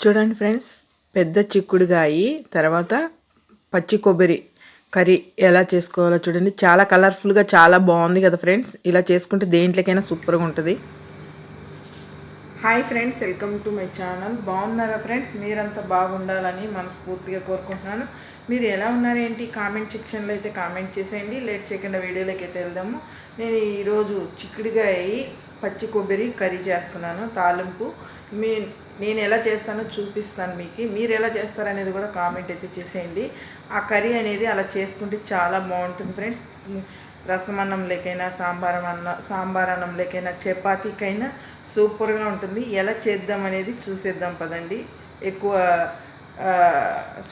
చూడండి ఫ్రెండ్స్ పెద్ద చిక్కుడుగాయి తర్వాత పచ్చి కొబ్బరి కర్రీ ఎలా చేసుకోవాలో చూడండి. చాలా కలర్ఫుల్గా చాలా బాగుంది కదా ఫ్రెండ్స్. ఇలా చేసుకుంటే దేంట్లోకైనా సూపర్గా ఉంటుంది. Hi friends welcome to my channel బాగున్నారా ఫ్రెండ్స్ మీరంతా బాగుండాలని మనస్ఫూర్తిగా కోరుకుంటున్నాను. మీరు ఎలా ఉన్నారేంటి కామెంట్ సెక్షన్లో అయితే కామెంట్ చేసేయండి. లేట్ చేయకుండా వీడియోలోకి అయితే వెళ్దాము. నేను ఈరోజు చిక్కుడుగాయ పచ్చి కొబ్బరి కర్రీ చేస్తున్నాను. తాలింపు మీ నేను ఎలా చేస్తానో చూపిస్తాను మీకు. మీరు ఎలా చేస్తారనేది కూడా కామెంట్ అయితే చేసేయండి. ఆ కర్రీ అనేది అలా చేసుకుంటే చాలా బాగుంటుంది ఫ్రెండ్స్. రసం అన్నంలోకైనా సాంబార్ అన్న సాంబార్ అన్నంలోకైనా చపాతీకైనా సూపర్గా ఉంటుంది. ఎలా చేద్దాం అనేది చూసేద్దాం పదండి. ఎక్కువ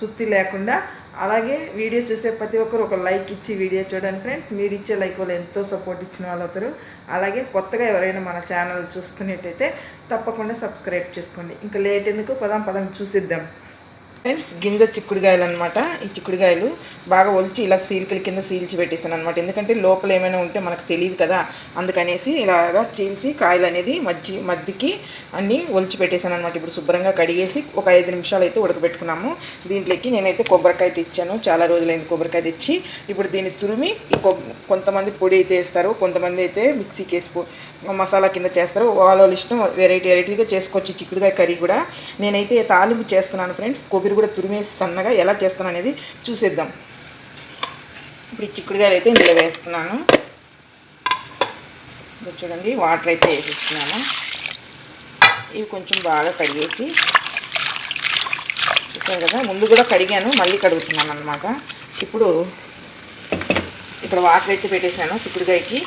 సుత్తి లేకుండా అలాగే వీడియో చూసే ప్రతి ఒక్కరు ఒక లైక్ ఇచ్చి వీడియో చూడండి ఫ్రెండ్స్. మీరు ఇచ్చే లైక్ వాళ్ళు ఎంతో సపోర్ట్ ఇచ్చిన వాళ్ళు అవుతారు. అలాగే కొత్తగా ఎవరైనా మన ఛానల్ చూస్తున్నట్టయితే తప్పకుండా సబ్స్క్రైబ్ చేసుకోండి. ఇంకా లేట్ ఎందుకు? పదం పదం చూసిద్దాం. ఫ్రెండ్స్ గింజ చిక్కుడుగాయలు అనమాట ఈ చిక్కుడుగాయలు బాగా ఒలిచి ఇలా సీల్కల కింద సీల్చి పెట్టేసాను అనమాట ఎందుకంటే లోపల ఏమైనా ఉంటే మనకు తెలియదు కదా. అందుకనేసి ఇలాగా చీల్చి కాయలు అనేది మజ్జి మద్దికి అన్నీ ఒలిచి పెట్టేశాను అనమాట ఇప్పుడు శుభ్రంగా కడిగేసి ఒక ఐదు నిమిషాలు అయితే ఉడకబెట్టుకున్నాము. దీంట్లోకి నేనైతే కొబ్బరికాయ తెచ్చాను. చాలా రోజులైంది కొబ్బరికాయ తెచ్చి ఇప్పుడు దీన్ని తురిమి కొంతమంది పొడి అయితే వేస్తారు. కొంతమంది అయితే మిక్సీకి వేసి మసాలా కింద చేస్తారు. వాళ్ళ ఇష్టం వెరైటీ వెరైటీగా చేసుకోవచ్చు చిక్కుడుకాయ కర్రీ కూడా. నేనైతే తాలింపు చేస్తున్నాను ఫ్రెండ్స్. కొబ్బరి మీరు కూడా తురిమేసి సన్నగా ఎలా చేస్తాను అనేది చూసేద్దాం. ఇప్పుడు ఈ చిక్కుడుగాయలు అయితే ఇందులో వేస్తున్నాను. చూడండి వాటర్ అయితే వేసిస్తున్నాను. ఇవి కొంచెం బాగా కడిగేసి చూసారు కదా ముందు కూడా కడిగాను మళ్ళీ కడుగుతున్నాను అనమాట ఇప్పుడు ఇక్కడ వాటర్ అయితే పెట్టేశాను చిక్కుడుగాయకి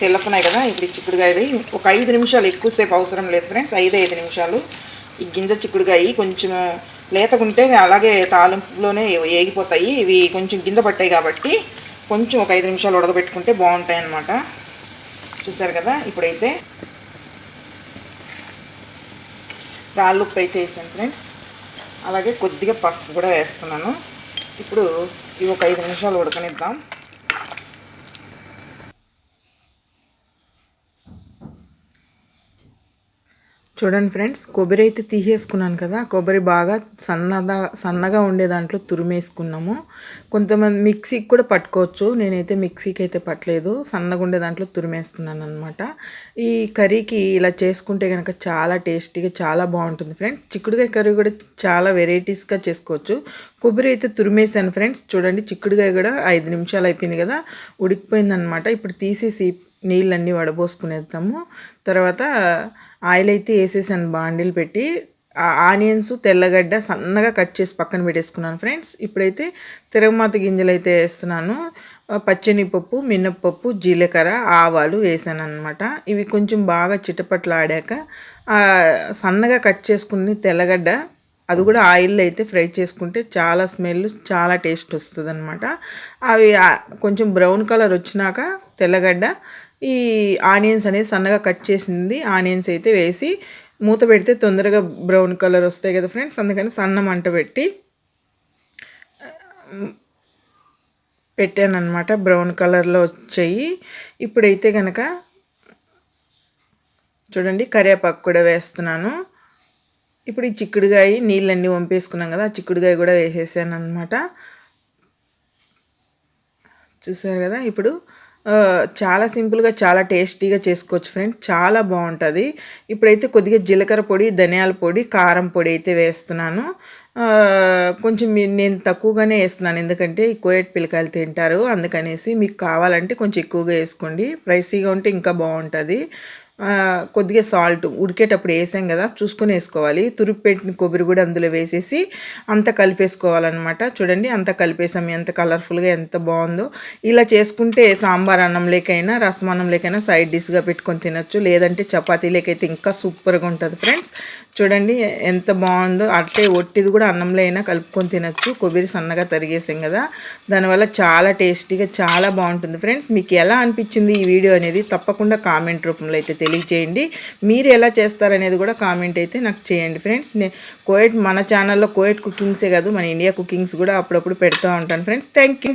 తెల్లకున్నాయి కదా ఇప్పుడు చిక్కుడుగాయలు ఒక ఐదు నిమిషాలు ఎక్కువసేపు అవసరం లేదు ఫ్రెండ్స్ ఐదు ఐదు నిమిషాలు. ఈ గింజ చిక్కుడుకాయి కొంచెం లేతకుంటే అలాగే తాలింపులోనే ఏగిపోతాయి. ఇవి కొంచెం గింజ పట్టాయి కాబట్టి కొంచెం ఒక ఐదు నిమిషాలు ఉడకబెట్టుకుంటే బాగుంటాయి అన్నమాట. చూసారు కదా? ఇప్పుడైతే రాళ్ళు ఉప్పు అయితే వేసాను ఫ్రెండ్స్. అలాగే కొద్దిగా పసుపు కూడా వేస్తున్నాను. ఇప్పుడు ఇవి ఒక ఐదు నిమిషాలు ఉడకనిద్దాం. చూడండి ఫ్రెండ్స్ కొబ్బరి అయితే తీసేసుకున్నాను కదా కొబ్బరి బాగా సన్నగా సన్నగా ఉండే దాంట్లో తురిమేసుకున్నాము. కొంతమంది మిక్సీకి కూడా పట్టుకోవచ్చు నేనైతే మిక్సీకి అయితే పట్టలేదు సన్నగా ఉండే దాంట్లో తురిమేస్తున్నాను అనమాట ఈ కర్రీకి ఇలా చేసుకుంటే కనుక చాలా టేస్టీగా చాలా బాగుంటుంది ఫ్రెండ్స్. చిక్కుడుకాయ కర్రీ కూడా చాలా వెరైటీస్గా చేసుకోవచ్చు. కొబ్బరి అయితే తురిమేసాను ఫ్రెండ్స్ చూడండి చిక్కుడుకాయ కూడా ఐదు నిమిషాలు అయిపోయింది కదా ఉడికిపోయిందనమాట ఇప్పుడు తీసేసి నీళ్ళన్నీ వడబోసుకునేద్దాము. తర్వాత ఆయిల్ అయితే వేసేసాను బాండిల్ పెట్టి. ఆనియన్స్ తెల్లగడ్డ సన్నగా కట్ చేసి పక్కన పెట్టేసుకున్నాను ఫ్రెండ్స్. ఇప్పుడైతే తిరగమాత గింజలు అయితే వేస్తున్నాను. పచ్చనిపప్పు మినప్పప్పు జీలకర్ర ఆవాలు వేసాను అనమాట ఇవి కొంచెం బాగా చిటపట్లాడాక సన్నగా కట్ చేసుకుని తెల్లగడ్డ అది కూడా ఆయిల్లో అయితే ఫ్రై చేసుకుంటే చాలా స్మెల్ చాలా టేస్ట్ వస్తుంది అనమాట అవి కొంచెం బ్రౌన్ కలర్ వచ్చినాక తెల్లగడ్డ ఈ ఆనియన్స్ అనేది సన్నగా కట్ చేసింది. ఆనియన్స్ అయితే వేసి మూత పెడితే తొందరగా బ్రౌన్ కలర్ వస్తాయి కదా ఫ్రెండ్స్ అందుకని సన్న మంట పెట్టి పెట్టాను బ్రౌన్ కలర్లో వచ్చాయి. ఇప్పుడైతే కనుక చూడండి కరివేపాకు కూడా వేస్తున్నాను. ఇప్పుడు ఈ చిక్కుడుగాయ నీళ్ళన్నీ వంపేసుకున్నాం కదా ఆ చిక్కుడుగాయ కూడా వేసేసాను అనమాట చూసారు కదా ఇప్పుడు చాలా సింపుల్గా చాలా టేస్టీగా చేసుకోవచ్చు ఫ్రెండ్స్ చాలా బాగుంటుంది. ఇప్పుడైతే కొద్దిగా జీలకర్ర పొడి ధనియాల పొడి కారం పొడి అయితే వేస్తున్నాను. కొంచెం నేను తక్కువగానే వేస్తున్నాను. ఎందుకంటే ఈ కోయట్ పిల్లకాయలు తింటారు. అందుకనేసి మీకు కావాలంటే కొంచెం ఎక్కువగా వేసుకోండి. ప్రైసీగా ఉంటే ఇంకా బాగుంటుంది. కొద్దిగా సాల్ట్ ఉడికేటప్పుడు వేసాం కదా చూసుకొని వేసుకోవాలి. తురుపు పెట్టిన కొబ్బరి కూడా అందులో వేసేసి అంత కలిపేసుకోవాలన్నమాట. చూడండి అంత కలిపేసాం. ఎంత కలర్ఫుల్గా ఎంత బాగుందో. ఇలా చేసుకుంటే సాంబార్ అన్నం లేకైనా రసం అన్నం లేకైనా సైడ్ డిష్గా పెట్టుకొని తినొచ్చు. లేదంటే చపాతీ లేకైతే ఇంకా సూపర్గా ఉంటుంది ఫ్రెండ్స్ చూడండి ఎంత బాగుందో. అట్లే ఒట్టిది కూడా అన్నంలో అయినా కలుపుకొని తినచ్చు. కొబ్బరి సన్నగా తరిగేసాం కదా. దానివల్ల చాలా టేస్టీగా చాలా బాగుంటుంది. ఫ్రెండ్స్ మీకు ఎలా అనిపించింది ఈ వీడియో అనేది తప్పకుండా కామెంట్ రూపంలో అయితే తెలియజేయండి. మీరు ఎలా చేస్తారనేది కూడా కామెంట్ అయితే నాకు చేయండి. ఫ్రెండ్స్ కోయట్ మన ఛానల్లో కోయట్ కుకింగ్సే కాదు మన ఇండియా కుకింగ్స్ కూడా అప్పుడప్పుడు పెడుతూ ఉంటాను. Friends thank